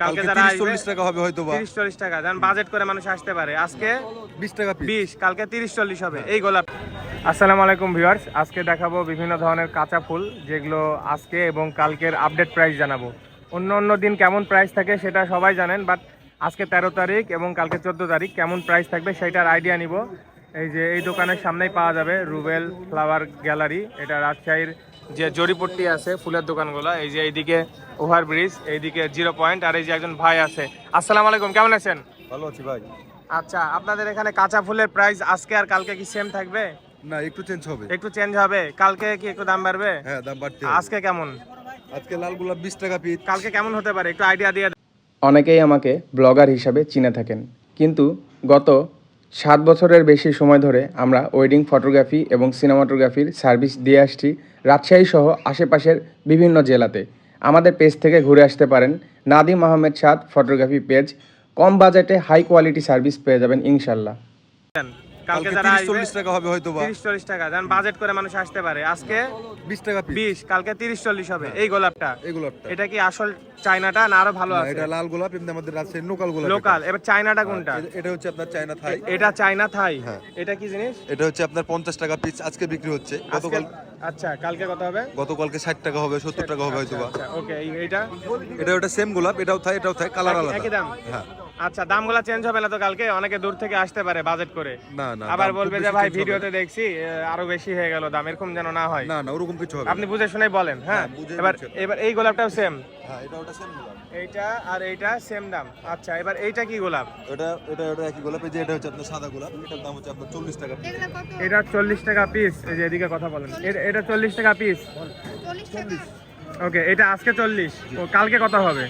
কালকে যারা তিরিশ আসবে চল্লিশ টাকা হবে হয়তো বা। তিরিশ চল্লিশ টাকা যেমন বাজেট করে মানুষ আসতে পারে। আজকে বিশ টাকা পিস বিশ কালকে তিরিশ চল্লিশ হবে। এই গোলাপ। আসসালামু আলাইকুম ভিউয়ার্স আজকে দেখাবো বিভিন্ন ধরনের কাঁচা ফুল যেগুলো আজকে এবং কালকের আপডেট প্রাইস জানাব। অন্য অন্য দিন কেমন প্রাইস থাকে সেটা সবাই জানেন বাট আজকে তেরো তারিখ এবং কালকে চোদ্দ তারিখ কেমন প্রাইস থাকবে সেটার আইডিয়া নিব। এই যে এই দোকানের সামনেই পাওয়া যাবে রুবেল ফ্লাওয়ার গ্যালারি। এটা রাজশাহীর যে জরিপট্টি আছে ফুলের দোকানগুলো। এই যে এইদিকে ওভার ব্রিজ এইদিকে জিরো পয়েন্ট আর এই যে একজন ভাই আছে। আসসালামু আলাইকুম কেমন আছেন? ভালো আছি ভাই। আচ্ছা আপনাদের এখানে কাঁচা ফুলের প্রাইস আজকে আর কালকে কি সেম থাকবে? না একটু চেঞ্জ হবে। একটু চেঞ্জ হবে। কালকে কি একটু দাম বাড়বে? হ্যাঁ দাম বাড়তে আজকে কেমন? আজকে লাল গোলাপ বিশ টাকা পিস কালকে কেমন হতে পারে? একটু আইডিয়া দিয়ে অনেকেই আমাকে ব্লগার হিসাবে চিনে থাকেন। কিন্তু গত সাত বছরের বেশি সময় ধরে আমরা ওয়েডিং ফটোগ্রাফি এবং সিনেমাটোগ্রাফির সার্ভিস দিয়ে আসছি রাজশাহী সহ আশেপাশের বিভিন্ন জেলাতে। আমাদের পেজ থেকে ঘুরে আসতে পারেন। Nadim Ahmed Saad, photography page. কম বাজেটে হাই কোয়ালিটি সার্ভিস পেয়ে যাবেন ইনশাল্লাহ। কালকে যারা তিরিশ আসবে চল্লিশ টাকা হবে হয়তো বা। তিরিশ চল্লিশ টাকা যেমন বাজেট করে মানুষ আসতে পারে। আজকে বিশ টাকা পিস কালকে তিরিশ চল্লিশ হবে। এই গোলাপটা। এই গোলাপটা। এটা কি আসল চাইনাটা না আরও ভালো আছে? এটা লাল গোলাপ এমনি আমাদের রাজশাহীর লোকাল গোলাপ লোকাল এবার চাইনাটা কোনটা? এটা। এটা হচ্ছে আপনার চায়না থাই। এটা চাইনা থাই। এটা কি জিনিস? এটা হচ্ছে আপনার পঞ্চাশ টাকা পিস আজকে বিক্রি হচ্ছে। গতকাল আচ্ছা কালকে কত হবে? গতকালকে ষাট টাকা হবে সত্তর টাকা হবে হয়তো বা আচ্ছা ওকে এইটা? এটা ওটা সেম গোলাপ এটাও থাই এটাও থাই কালার আলাদা। একই দাম? হ্যাঁ। আচ্ছা দামগুলো চেঞ্জ হবে না তো কালকে? অনেকে দূর থেকে আসতে পারে বাজেট করে। না না আবার বলবে যে ভাই ভিডিওতে দেখছি আরও বেশি হয়ে গেল দাম এরকম যেন না হয়। না না ওরকম কিছু হবে আপনি বুঝে শুনে বলেন হ্যাঁ? হ্যাঁ, এবার এবার এই গোলাপটাও সেম হ্যাঁ এটা ওটা সেম গোলাপ। এইটা আর এইটা সেম দাম। আচ্ছা এবার এইটা কি গোলাপ? এটা এটা এটা একই গোলাপ এই যে এটা হচ্ছে আপনার সাদা গোলাপ এটার দাম হচ্ছে আপনার চল্লিশ টাকা piece। এটা চল্লিশ টাকা পিস এই যে এদিকে কথা বলেন। এটা- এটা চল্লিশ টাকা পিস 40 টাকা। ওকে এটা আজকে চল্লিশ। ও কালকে কত হবে?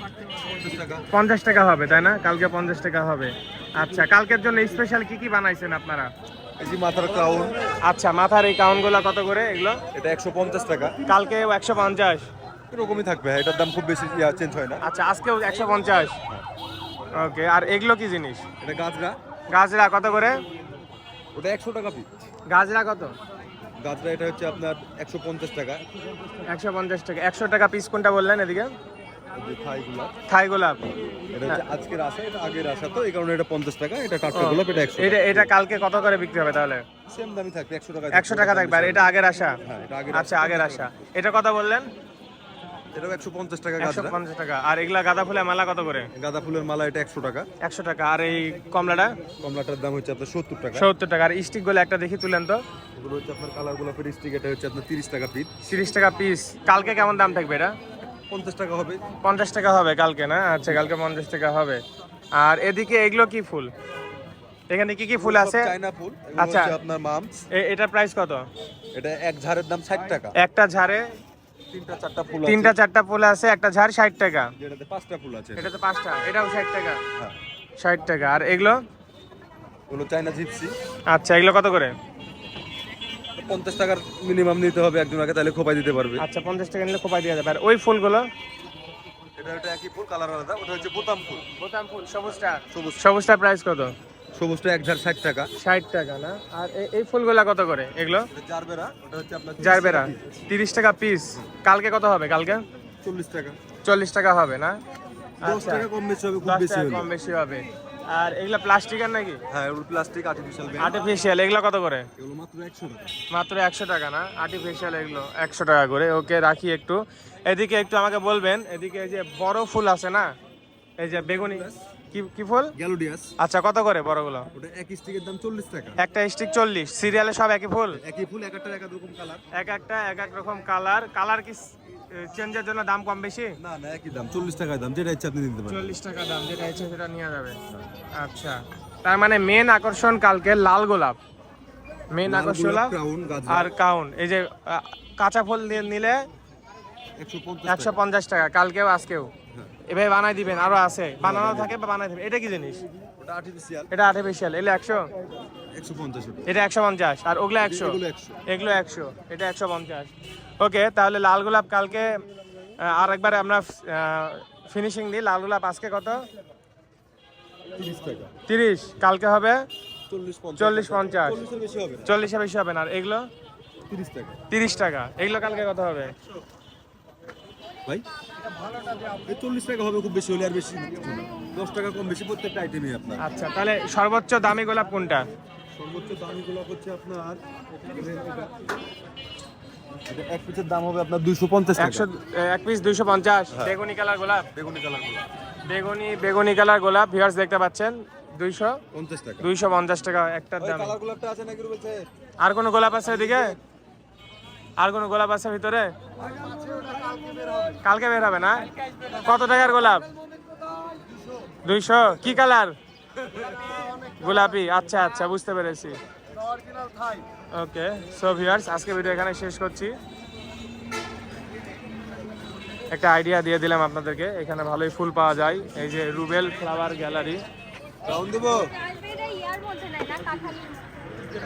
পঞ্চাশ টাকা। হবে তাই না? কালকে পঞ্চাশ টাকা হবে। আচ্ছা কালকের জন্য স্পেশাল কি কি বানাইছেন আপনারা? এই মাথার ক্রাউন আচ্ছা মাথার এই কাউন্টগুলো কত করে এগুলো? এটা একশো পঞ্চাশ টাকা। কালকে একশো পঞ্চাশ। এরকমই থাকবে হ্যাঁ, এটার দাম খুব বেশি চেঞ্জ হয় না। আচ্ছা আজকেও একশো পঞ্চাশ। ওকে আর এগুলো কি জিনিস? এটা গাজরা। গাজরা কত করে? ওটা একশো টাকা পিস গাজরা কত? গাজরা এটা হচ্ছে আপনার একশো পঞ্চাশ টাকা। একশো পঞ্চাশ টাকা। একশো টাকা পিস কোনটা বললেন এদিকে? থাই গোলাপ। এটা হচ্ছে আজকের এটা আগের তো এই কারণে এটা পঞ্চাশ টাকা এটা টাটকা গোলাপ এটা একশো এটা এটা কালকে কত করে বিক্রি হবে তাহলে? সেম দামই থাকবে একশো টাকা একশো টাকা থাকবে আর এটা আগের হ্যাঁ আচ্ছা আগের এটা কত বললেন? এটাও একশো পঞ্চাশ টাকা একশো পঞ্চাশ টাকা। আর এগুলা গাঁদা ফুলের মালা কত করে? গাঁদা ফুলের মালা এটা একশো টাকা। একশো টাকা। আর এই কমলাটা? কমলাটার দাম হচ্ছে আপনার সত্তর টাকা। সত্তর টাকা। আর স্টিকগুলো একটা দেখি তুলেন তো। এগুলো হচ্ছে আপনার কালার গোলাপের স্টিক এটা হচ্ছে আপনার তিরিশ টাকা পিস। তিরিশ টাকা পিস। কালকে কেমন দাম থাকবে এটা? পঞ্চাশ টাকা হবে। পঞ্চাশ টাকা হবে কালকে না? আচ্ছা কালকে পঞ্চাশ টাকা হবে। আর এদিকে এগুলো কি ফুল? এখানে কি কি ফুল আছে? চায়না ফুল আচ্ছা। আপনার মামস এ- এটার প্রাইস কত? এটা এক ঝাড়ের দাম ষাট টাকা। একটা ঝাড়ে তিনটা চারটা ফুল তিনটা চারটা ফুল আছে একটা ঝাড় ষাট টাকা। যেটাতে পাঁচটা ফুল আছে। এটা তো পাঁচটা এটাও ষাট টাকা। হ্যাঁ। ষাট টাকা। আর এগুলো? এগুলো চায়না জিপসি। আচ্ছা এগুলো কত করে? পঞ্চাশ টাকার মিনিমাম নিতে হবে একজন আগে তাহলে খোপাই দিতে পারবে। আচ্ছা পঞ্চাশ টাকা নিলে খোপাই দিয়ে যাবে। আর ওই ফুলগুলো? এটা ওটা একই ফুল কালার আলাদা ওটা হচ্ছে বোতাম ফুল। বোতাম ফুল সবুজটা? সবুজ। সবুজটা প্রাইস কত? সবুজটা এক ঝাড় ষাট টাকা। ষাট টাকা না? আর এই ফুলগুলা কত করে? এগুলো? জারবেরা ওটা হচ্ছে আপনার জারবেরা। তিরিশ টাকা পিস কালকে কত হবে? কালকে? চল্লিশ টাকা। চল্লিশ টাকা হবে না? দশ আচ্ছা। টাকা কম বেশি হবে খুব বেশি কম বেশি হবে। আর এগুলা প্লাস্টিকের নাকি? হ্যাঁ এগুলো প্লাস্টিক আর্টিফিশিয়াল আর্টিফিশিয়াল এগুলো কত করে? এগুলো মাত্র একশো টাকা। মাত্র একশো টাকা না? আর্টিফিশিয়াল এগুলো একশো টাকা করে। ওকে রাখি একটু। এদিকে একটু আমাকে বলবেন এদিকে এই যে বড় ফুল আছে না? এই যে বেগুনি কি কি ফুল? গ্যালোডিয়াস। আচ্ছা কত করে বড়গুলো? ওটা এক স্টিকের দাম চল্লিশ টাকা। একটা স্টিক চল্লিশ। সিরিয়ালে সব একই ফুল? একই ফুল এক একটা এক এক রকম কালার এক একটা এক এক রকম কালার কালার কি চেঞ্জের জন্য দাম কম বেশি? না না একই দাম চল্লিশ টাকায় দাম যেটা ইচ্ছা আপনি নিতে পারেন। চল্লিশ টাকা দাম যেটা ইচ্ছে সেটা নিয়ে যাবে আচ্ছা তার মানে মেন আকর্ষণ কালকে লাল গোলাপ। মেন আকর্ষণ আর কাউন এই যে কাঁচা ফুল নিলে একশো পঞ্চাশ টাকা। কালকেও আজকেও। হ্যাঁ। এভাবে বানাই দিবেন আরও আছে। বানানো থাকে বা বানাই দিবেন। এটা কি জিনিস? ওটা আর্টিফিশিয়াল এটা আর্টিফিশিয়াল এলে একশো? এটা একশো পঞ্চাশ আর ওগুলো একশো। এগুলো একশো। এটা একশো পঞ্চাশ। ওকে তাহলে লাল গোলাপ কালকে আর একবার আমরা ফিনিশিং দিই। লাল গোলাপ আজকে কত? তিরিশ কালকে হবে? চল্লিশ পঞ্চাশ। চল্লিশ বেশি হবে না। আর এগুলো? তিরিশ টাকা। এগুলো কালকে কত হবে? ভাই চল্লিশ টাকা হবে খুব বেশি হলে আর বেশি। দশ টাকা কম বেশি প্রত্যেকটা আইটেমই আপনার। আচ্ছা তাহলে সর্বোচ্চ দামি গোলাপ কোনটা? সর্বোচ্চ দামি গোলাপ হচ্ছে আপনার এক পিসের দাম হবে আপনার দুইশো পঞ্চাশ একশো এক পিস দুইশো পঞ্চাশ। বেগুনি কালার গোলাপ। বেগুনি কালার গোলাপ। বেগুনি বেগুনি কালার গোলাপ ভিউয়ার্স দেখতে পাচ্ছেন দুইশো। পঞ্চাশ টাকা। দুইশো পঞ্চাশ টাকা একটার দাম। কালার গোলাপটা আছে নাকি বলছে আর কোনো গোলাপ আছে এদিকে? আর কোনো গোলাপ আছে ভিতরে? কালকে বের হবে না? কত টাকার গোলাপ? দুইশো। কি কালার? গোলাপি আচ্ছা আচ্ছা বুঝতে পেরেছি। ওকে সো ভিউয়ার্স আজকে ভিডিও এখানে শেষ করছি। একটা আইডিয়া দিয়ে দিলাম আপনাদেরকে এখানে ভালোই ফুল পাওয়া যায়। এই যে রুবেল ফ্লাওয়ার গ্যালারি